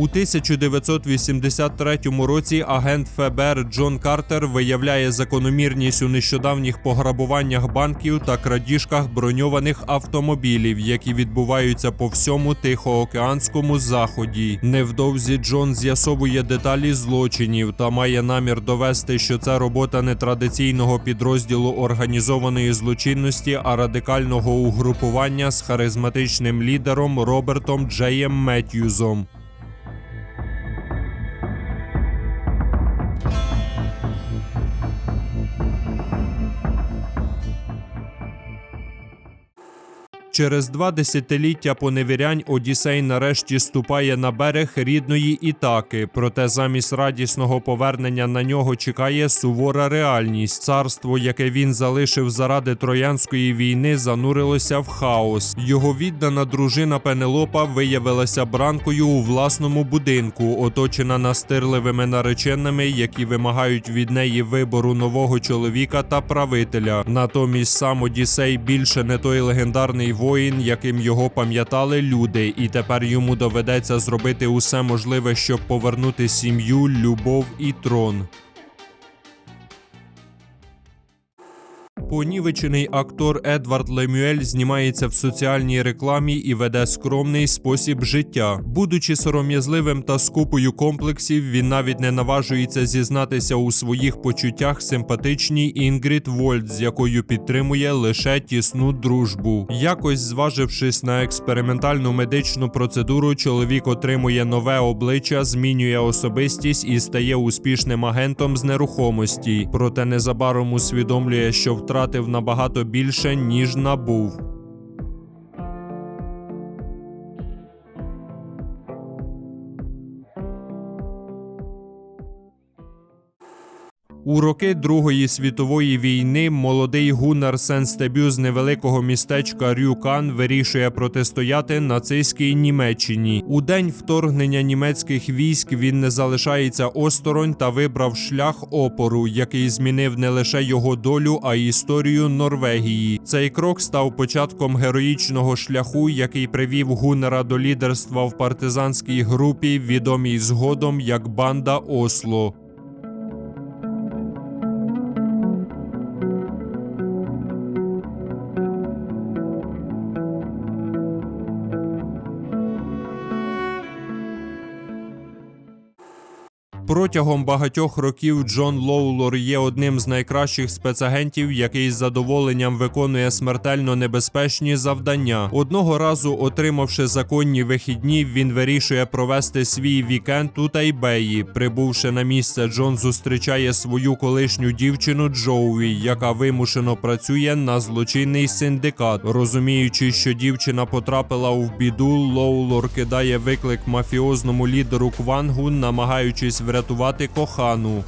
У 1983 році агент ФБР Джон Картер виявляє закономірність у нещодавніх пограбуваннях банків та крадіжках броньованих автомобілів, які відбуваються по всьому Тихоокеанському заході. Невдовзі Джон з'ясовує деталі злочинів та має намір довести, що це робота не традиційного підрозділу організованої злочинності, а радикального угрупування з харизматичним лідером Робертом Джеєм Меттьюзом. Через два десятиліття поневірянь Одіссей нарешті ступає на берег рідної Ітаки, проте замість радісного повернення на нього чекає сувора реальність. Царство, яке він залишив заради троянської війни, занурилося в хаос. Його віддана дружина Пенелопа виявилася бранкою у власному будинку, оточена настирливими нареченими, які вимагають від неї вибору нового чоловіка та правителя. Натомість сам Одіссей більше не той легендарний воїн, яким його пам'ятали люди, і тепер йому доведеться зробити усе можливе, щоб повернути сім'ю, любов і трон. Понівечений актор Едвард Лемюель знімається в соціальній рекламі і веде скромний спосіб життя. Будучи сором'язливим та скупою комплексів, він навіть не наважується зізнатися у своїх почуттях симпатичній Інгрід Вольт, з якою підтримує лише тісну дружбу. Якось зважившись на експериментальну медичну процедуру, чоловік отримує нове обличчя, змінює особистість і стає успішним агентом з нерухомості. Проте незабаром усвідомлює, що втратив набагато більше, ніж набув. У роки Другої світової війни молодий гунар Сенстебю з невеликого містечка Рюкан вирішує протистояти нацистській Німеччині. У день вторгнення німецьких військ він не залишається осторонь та вибрав шлях опору, який змінив не лише його долю, а й історію Норвегії. Цей крок став початком героїчного шляху, який привів гунера до лідерства в партизанській групі, відомій згодом як банда Осло. Протягом багатьох років Джон Лоулор є одним з найкращих спецагентів, який з задоволенням виконує смертельно небезпечні завдання. Одного разу, отримавши законні вихідні, він вирішує провести свій вікенд у Тайбеї. Прибувши на місце, Джон зустрічає свою колишню дівчину Джоуі, яка вимушено працює на злочинний синдикат. Розуміючи, що дівчина потрапила в біду, Лоулор кидає виклик мафіозному лідеру Квангу, намагаючись врятувати кохану.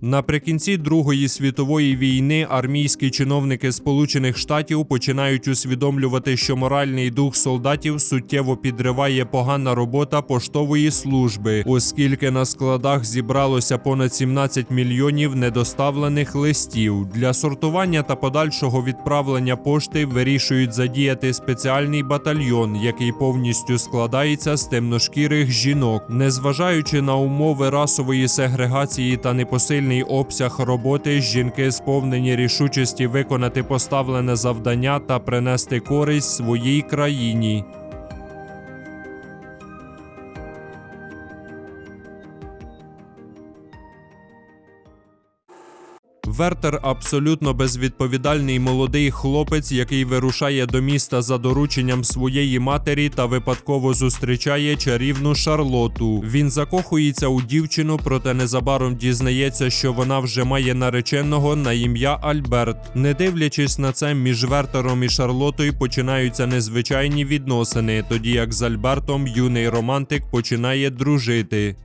Наприкінці Другої світової війни армійські чиновники Сполучених Штатів починають усвідомлювати, що моральний дух солдатів суттєво підриває погана робота поштової служби, оскільки на складах зібралося понад 17 мільйонів недоставлених листів. Для сортування та подальшого відправлення пошти вирішують задіяти спеціальний батальйон, який повністю складається з темношкірих жінок, незважаючи на умови расової сегрегації та непосильний обсяг роботи, жінки сповнені рішучості виконати поставлене завдання та принести користь своїй країні. Вертер абсолютно безвідповідальний молодий хлопець, який вирушає до міста за дорученням своєї матері та випадково зустрічає чарівну Шарлоту. Він закохується у дівчину, проте незабаром дізнається, що вона вже має нареченого на ім'я Альберт. Не дивлячись на це, між Вертером і Шарлотою починаються незвичайні відносини, тоді як з Альбертом юний романтик починає дружити.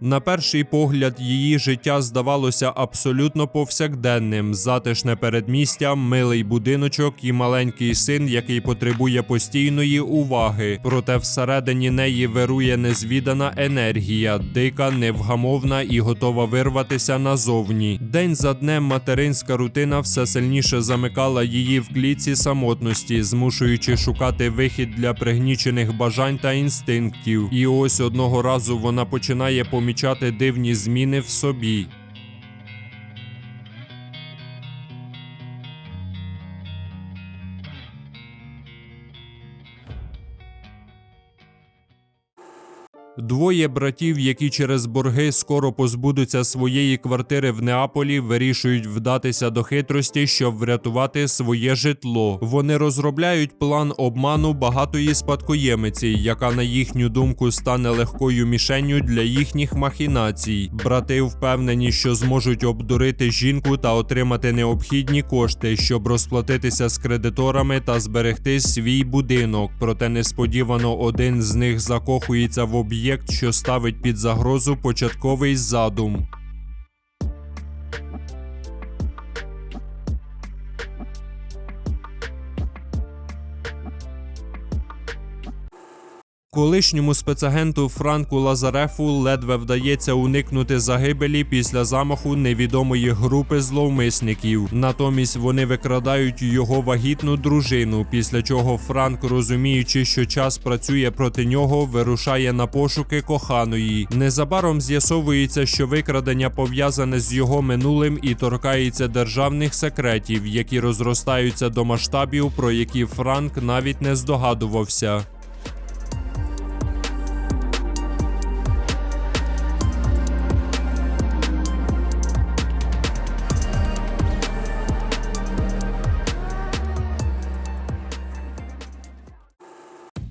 На перший погляд, її життя здавалося абсолютно повсякденним: затишне передмістя, милий будиночок і маленький син, який потребує постійної уваги. Проте всередині неї вирує незвідана енергія, дика, невгамовна і готова вирватися назовні. День за днем материнська рутина все сильніше замикала її в кліці самотності, змушуючи шукати вихід для пригнічених бажань та інстинктів. І ось одного разу вона починає помічати дивні зміни в собі. Двоє братів, які через борги скоро позбудуться своєї квартири в Неаполі, вирішують вдатися до хитрості, щоб врятувати своє житло. Вони розробляють план обману багатої спадкоємиці, яка на їхню думку стане легкою мішенню для їхніх махінацій. Брати впевнені, що зможуть обдурити жінку та отримати необхідні кошти, щоб розплатитися з кредиторами та зберегти свій будинок. Проте несподівано один з них закохується в об'єкт, що ставить під загрозу початковий задум. Колишньому спецагенту Франку Лазарефу ледве вдається уникнути загибелі після замаху невідомої групи зловмисників. Натомість вони викрадають його вагітну дружину, після чого Франк, розуміючи, що час працює проти нього, вирушає на пошуки коханої. Незабаром з'ясовується, що викрадення пов'язане з його минулим і торкається державних секретів, які розростаються до масштабів, про які Франк навіть не здогадувався.